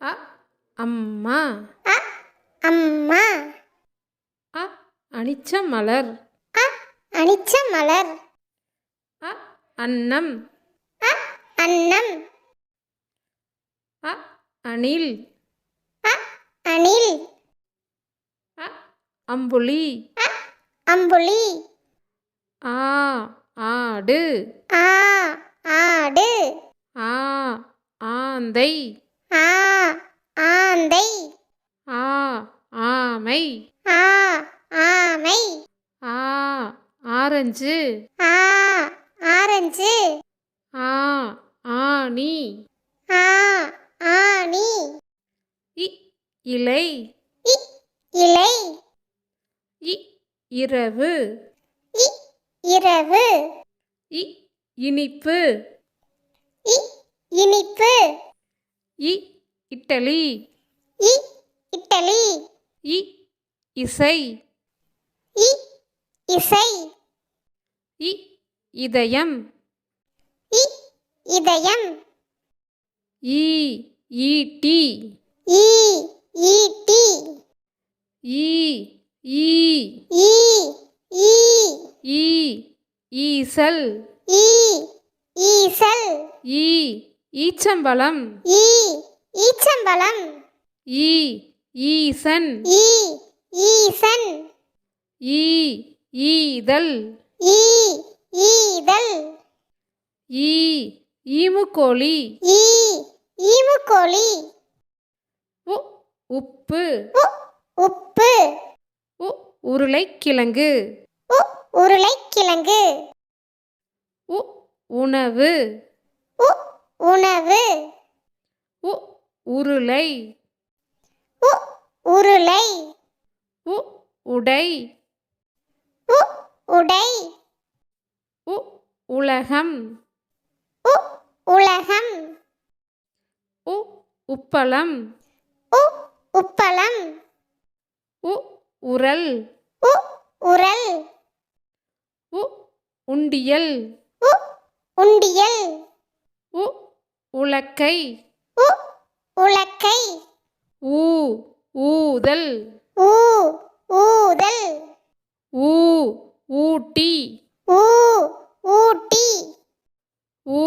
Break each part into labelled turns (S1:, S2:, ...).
S1: அ அம்மா.
S2: அ அம்மா.
S1: அ அனிச்ச மலர்.
S2: அ அனிச்ச மலர்.
S1: அ அன்னம்.
S2: அ அன்னம்.
S1: அ அணில்.
S2: அ அணில்.
S1: அ அம்புலி.
S2: அ அம்புலி.
S1: ஆ ஆடு.
S2: ஆ ஆடு.
S1: ஆ ஆந்தை.
S2: ஆ ஆந்தை.
S1: ஆ ஆமை.
S2: ஆ ஆமை.
S1: ஆ ஆரஞ்சு.
S2: ஆ ஆரஞ்சு.
S1: ஆ ஆணி.
S2: ஆ ஆணி.
S1: இ இலை.
S2: இ இலை.
S1: இ இரவு.
S2: இ இரவு.
S1: இ இனிப்பு.
S2: இ இனிப்பு.
S1: இ இட்டலி.
S2: இ இட்டலி.
S1: இ இசை.
S2: இ இசை.
S1: இ இதயம்.
S2: இ இதயம்.
S1: ஈ ஈட்டி.
S2: ஈ ஈட்டி.
S1: ஈ ஈ.
S2: ஈ ஈ.
S1: ஈ ஈசல்.
S2: ஈ ஈசல்.
S1: ஈ ஈச்சம்பழம்.
S2: ஈ ஈச்சம்பழம்.
S1: ஈ ஈசன்.
S2: ஈ ஈசன்.
S1: ஈ ஈதல்.
S2: ஈ ஈதல்.
S1: ஈ ஈமுக்கோழி.
S2: ஈ ஈமுக்கோழி.
S1: உ உப்பு.
S2: உ உப்பு.
S1: உ உருளைக்கிழங்கு.
S2: உ உருளைக்கிழங்கு.
S1: உ உணவு.
S2: உணவு.
S1: உ உருளை.
S2: உ உருளை.
S1: உ உடை.
S2: உ உடை.
S1: உ உலகம்.
S2: உ உலகம்.
S1: உ உப்பளம்.
S2: உ உப்பளம்.
S1: உ உரல்.
S2: உ உரல்.
S1: உ உண்டியல்.
S2: உ உண்டியல்.
S1: உலக்கை.
S2: உ உலக்கை.
S1: ஊ ஊதல்.
S2: ஊ ஊதல்.
S1: ஊ ஊட்டி.
S2: ஊ ஊட்டி.
S1: ஊ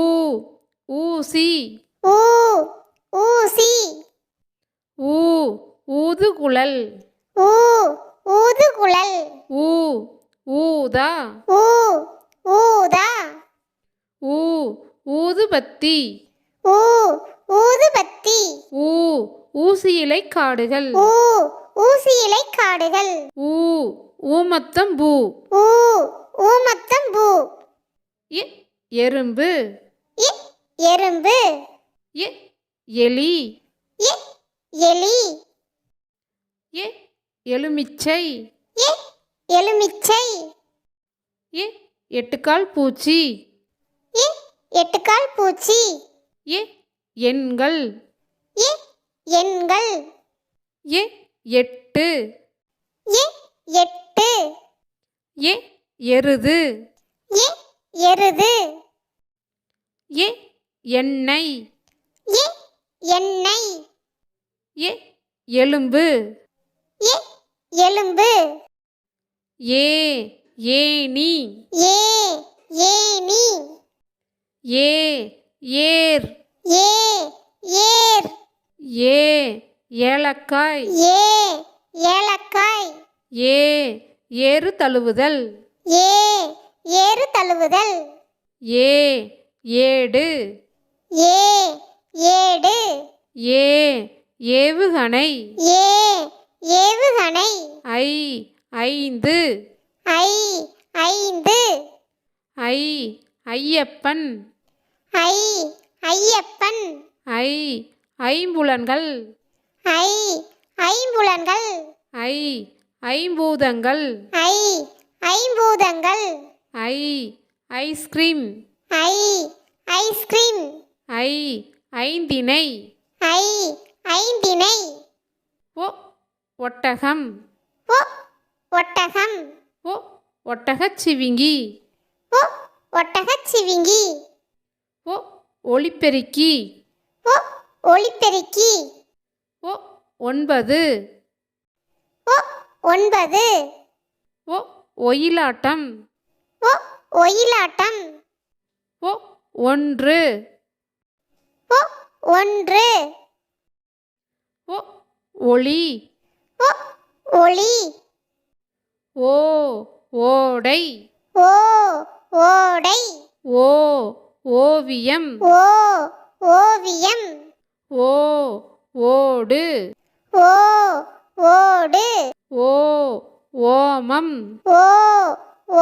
S1: ஊசி.
S2: ஊ ஊசி.
S1: ஊ ஊதுகுழல்.
S2: ஊ ஊதுகுழல்.
S1: ஊ ஊதா.
S2: ஊ ஊதா.
S1: ஊ ஊதுபத்தி.
S2: ஊ ஊதுபத்தி.
S1: ஊ ஊசியிலை காடுகள்.
S2: ஊ ஊசி இலை காடுகள்.
S1: ஊ ஊமத்தம் பூ.
S2: ஊ ஊமத்தம் பூ.
S1: எ எறும்பு.
S2: இ எறும்பு.
S1: எ எலி.
S2: இ எலி.
S1: எ எலுமிச்சை.
S2: இ எலுமிச்சை.
S1: எ எட்டுக்கால் பூச்சி.
S2: இ எட்டுக்கால் பூச்சி.
S1: எ எண்கள்.
S2: இ எண்கள்.
S1: எ எட்டு.
S2: இ எட்டு.
S1: எ எருது.
S2: இ எருது.
S1: எ எண்ணெய்.
S2: இ எண்ணெய்.
S1: எ எலும்பு.
S2: இ எலும்பு.
S1: ஏ ஏனி
S2: ஏ ஏனி
S1: ஏ ஏர்.
S2: ஏ ஏர்.
S1: ஏ ஏலக்காய்.
S2: ஏ ஏலக்காய்.
S1: ஏ ஏறு தழுவுதல்.
S2: ஏ ஏறு தழுவுதல்.
S1: ஏ ஏடு.
S2: ஏ ஏடு.
S1: ஏ ஏவுகணை.
S2: ஏ ஏவுகணை.
S1: ஐ ஐந்து.
S2: ஐ ஐந்து.
S1: ஐ ஐயப்பன்.
S2: ஐ ஐயப்பன்.
S1: ஐ ஐம்புலன்கள்.
S2: ஐ ஐம்புலன்கள்.
S1: ஐ ஐம்பூதங்கள்.
S2: ஐ ஐம்பூதங்கள்.
S1: ஐ ஐஸ்கிரீம்.
S2: ஐ ஐஸ்கிரீம்.
S1: ஐ ஐந்திணை.
S2: ஐ ஐந்திணை.
S1: ஓ ஒட்டகம்.
S2: ஒ ஒட்டகம்.
S1: ஓ ஒட்டகச்சிவிங்கி.
S2: ஒ ஒட்டகச்சிவிங்கி.
S1: ஓ ஒளிப்பெருக்கி.
S2: ஒ ஒளிப்பெருக்கி.
S1: ஓ ஒன்பது.
S2: ஓ ஒன்பது.
S1: ஓ ஒயிலாட்டம்.
S2: ஓ ஒயிலாட்டம்.
S1: ஓ ஒன்று.
S2: ஓ ஒன்று.
S1: ஓ ஒளி.
S2: ஓ ஒளி.
S1: ஓ ஓடை.
S2: ஓ ஓடை.
S1: ஓ ஓவியம்.
S2: ஓ ஓவியம்.
S1: ஓ ஓடு.
S2: ஓ ஓடு.
S1: ஓ ஓமம்.
S2: ஓ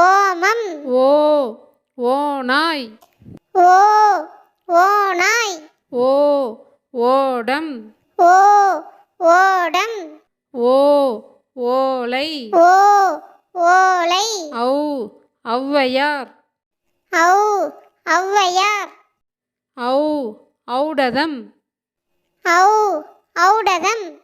S2: ஓமம்.
S1: ஓ ஓநாய்.
S2: ஓ ஓநாய்.
S1: ஓ ஓடம்.
S2: ஓ ஓடம்.
S1: ஓ ஓலை.
S2: ஓ ஓலை.
S1: ஔ ஔவையார்.
S2: ஔ ஔவையார்.
S1: ஔ ஔடதம்.
S2: ஔ ஔடதம்.